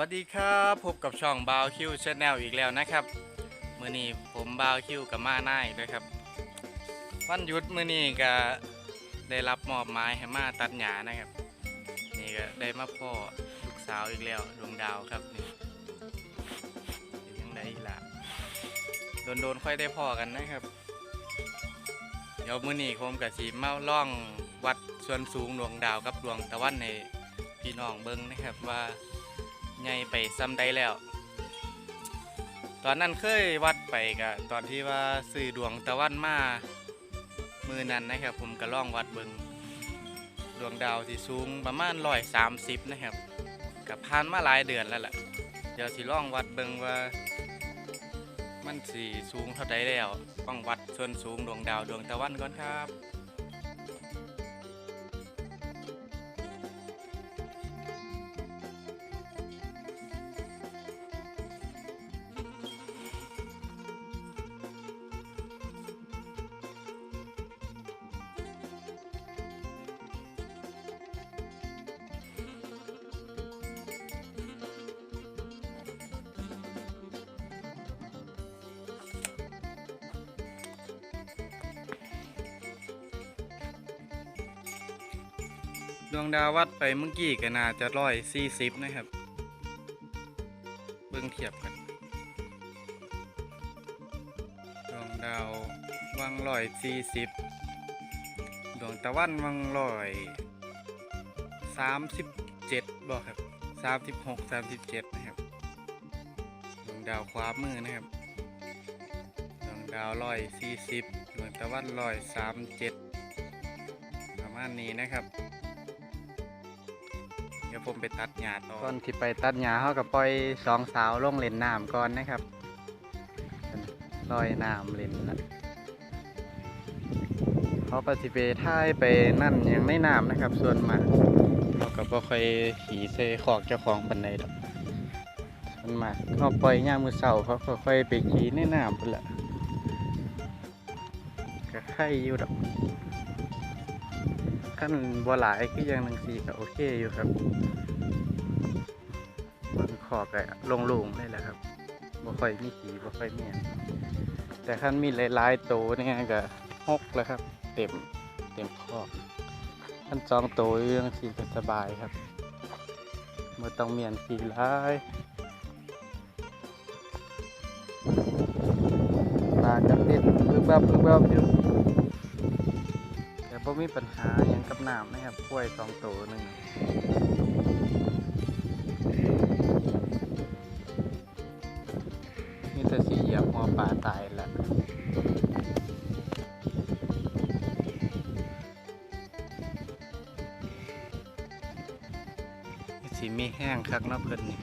วัสดีครับพบกับช่องบาวคิวชาแนลอีกแล้วนะครับมือนี้ผมบาวคิวกับมาหน้าอีกแล้วครับ วันหยุดมือนี้ก็ได้รับมอบหมายให้มาตัดหญ้านะครับ นี่ก็ได้มาพ่อลูกสาวอีกแล้วดวงดาวครับนี่ยังไงล่ะโดนๆค่อยได้พ่อกันนะครับ เดี๋ยวมือนี้ผมกับสีเมาล่องวัดส่วนสูงดวงดาวกับดวงตะวันในพี่น้องเบิ้งนะครับว่า ใหญ่ไปซ้ำใดแล้ว ตอนนั้นเคยวัดไปกับตอนที่ว่าซื้อดวงตะวันมามือนั้นนะครับ ผมก็ล่องวัดเบิงดวงดาวที่สูงประมาณร้อยสามสิบนะครับกับผ่านมาหลายเดือนแล้วล่ะ เดี๋ยวสิล่องวัดเบิงว่า มันสีสูงเท่าใดแล้วต้องวัดส่วนสูงดวงดาวดวงตะวันก่อนครับ ดวงดาววัดไปเมื่อกี้ก็น่าจะร้อยสี่สิบนะครับ เบิ่งเทียบกัน ดวงดาววังร้อยสี่สิบดวงตะวันวังร้อยสามสิบเจ็ดบอกครับสามสิบหกสามสิบเจ็ดนะครับดวงดาวขวามือนะครับ ดวงดาวร้อยสี่สิบดวงตะวันร้อยสามเจ็ดประมาณนี้นะครับ ดี๋ยวผมไปตัดหญ้าต่อก่อนที่ไปตัดหญ้าเขากับปล่อยสองสาวลงเล่นน้ำก่อนนะครับลอยน้ำเล่นนะเขาปฏิเปท่ายไปนั่นยังไม่น้ำนะครับ ส่วนมากเขาก็บ่ค่อยขี่เซขอกเจ้าของปันใดดอกส่วนมากเขาปล่อยย่ามือเสาเขาค่อยไปขี่ในน้ำพุ่นละก็ไข่อยู่ดอก ขั้นบัวหลายคือยังหนังสีก็โอเคอยู่ครับบนขอบก็โล่งๆเลยแหละครับบ่ค่อยมีขีบ่ค่อยมียังแต่ขั้นมีหลายๆโตเนี่ยก็หกแล้วครับ เต็มเต็มขอบขั้นสองโตวเรื่องสีก็สบายครับบ่ต้องเมียนสีลายปลากันเด็ดปึ๊บบับปึ๊บบับอยู่ บ่มีปัญหาหยังกับน้ำนะครับกล้วยสองตัวหนึ่งนี่แต่สีเหยียบหัวปลาตายแล้วสีมีแห้งคักนาะเพิ่นนี่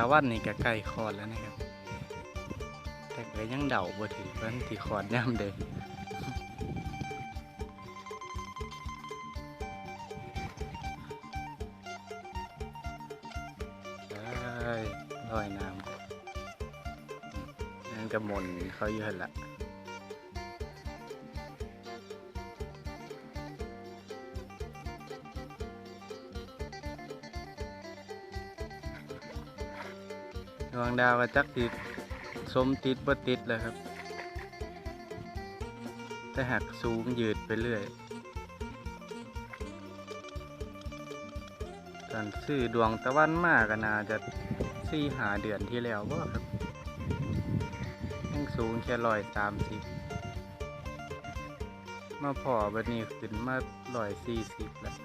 ตะวันนี่ก็ใกล้คลอดแล้วนะครับ แต่ก็ยังเดาบ่ถึงวันที่คลอดย่ำเดินได้ลอยน้ำนั่นก็มนเขาเยอะละ ดวงดาวก็จักติดสมติดบ่ติดเลยครับ แต่หักสูงยืดไปเรื่อยตอนซื้อดวงตะวันมากก็น่าจะสี่หาเดือนที่แล้วบ่ครับยังสูงแค่ร้อยสามสิบมาพอบัดนี้ขึ้นมาร้อยสี่สิบแล้ว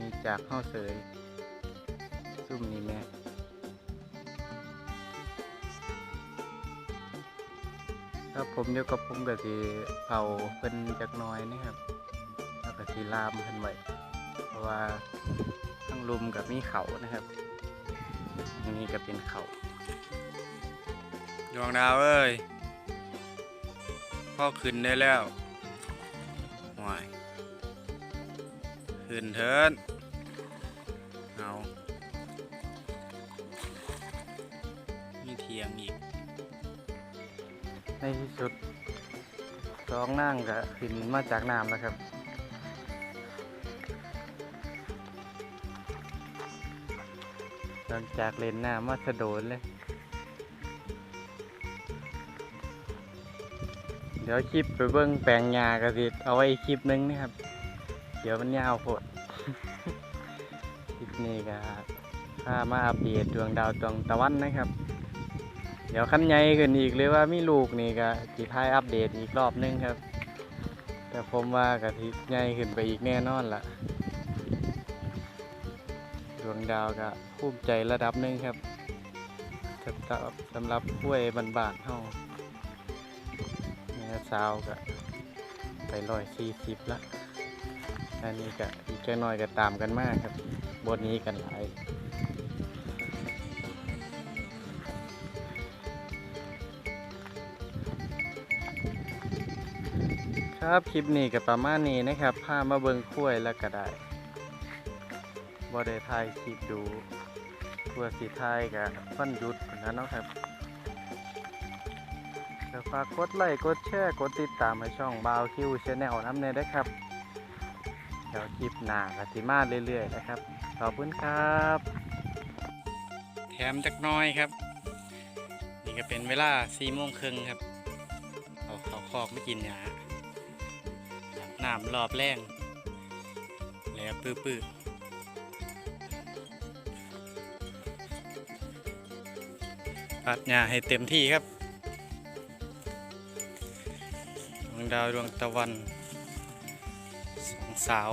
นี่จากเข้าเสย ซุ่มนี่แม่ครับผมเดียวกับผมก็สิเผาเพิ่นจักน้อยนะครับแล้วก็สิลามเพิ่นไว้เพราะว่าทั้งลุมกับมีเขานะครับอันนี้ก็เป็นเขาดวงดาวเอ้ยพ่อขึ้นได้แล้วห่วยขึ้นเถินเอา มีเทียงอีกที่สุดสองนั่งก็ขึ้นมาจากน้ำแล้วครับหลังจากเล่นน้ำมาสะโดนเลย เดี๋ยวคลิปไปเบิ้งแปลงยากระสิเอาไว้คลิปนึงนะครับ เดี๋ยวมันยาวโพดคลิปนี้ก็พามาอัปเดตดวงดาวดวงตะวันนะครับ ดี๋ยวขั้นใหญ่ขึ้นอีกหรือว่ามีลูกนี่ก็จีท้ายอัปเดตอีกรอบหนึงครับ แต่ผมว่าก็ทิใหญ่ขึ้นไปอีกแน่นอนละดวงดาวก็ภูมิใจระดับหนึ่งครับสำหรับสำหรับกล้วยบานๆเฮาแม่สาวก็ไปร้อยสี่สิบละอันนี้ก็อีกแค่น้อยก็ตามกันมากครับบทนี้กันหลาย ครับคลิปนี้ก็ประมาณนี้นะครับพามาเบิงกล้วยแล้วก็ได้บ่ได้ถ่ายคลิปดูเพื่อสิถ่ายกับวันยุดนนะเนาะครับก็ฝากกดไลค์กดแชร์กดติดตามให้ช่องบาวคิวชาแนลน้ำเนยด้วยครับเดี๋ยวคลิปหน้าก็สิมาเรื่อยๆนะครับขอบคุณครับ แถมจักน้อยครับ นี่ก็เป็นเวลา4โมงครึ่งครับเอาเขาคอกไม่กินหยา น้ำรอบแรงแล้วปื้อปื้อปัดหญ้าให้เต็มที่ครับดวงดาวดวงตะวันสองสาว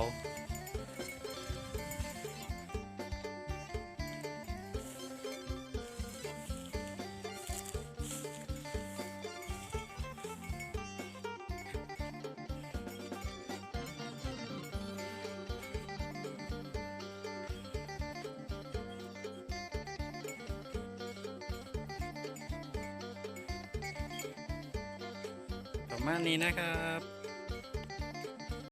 ประมาณนี้นะครับ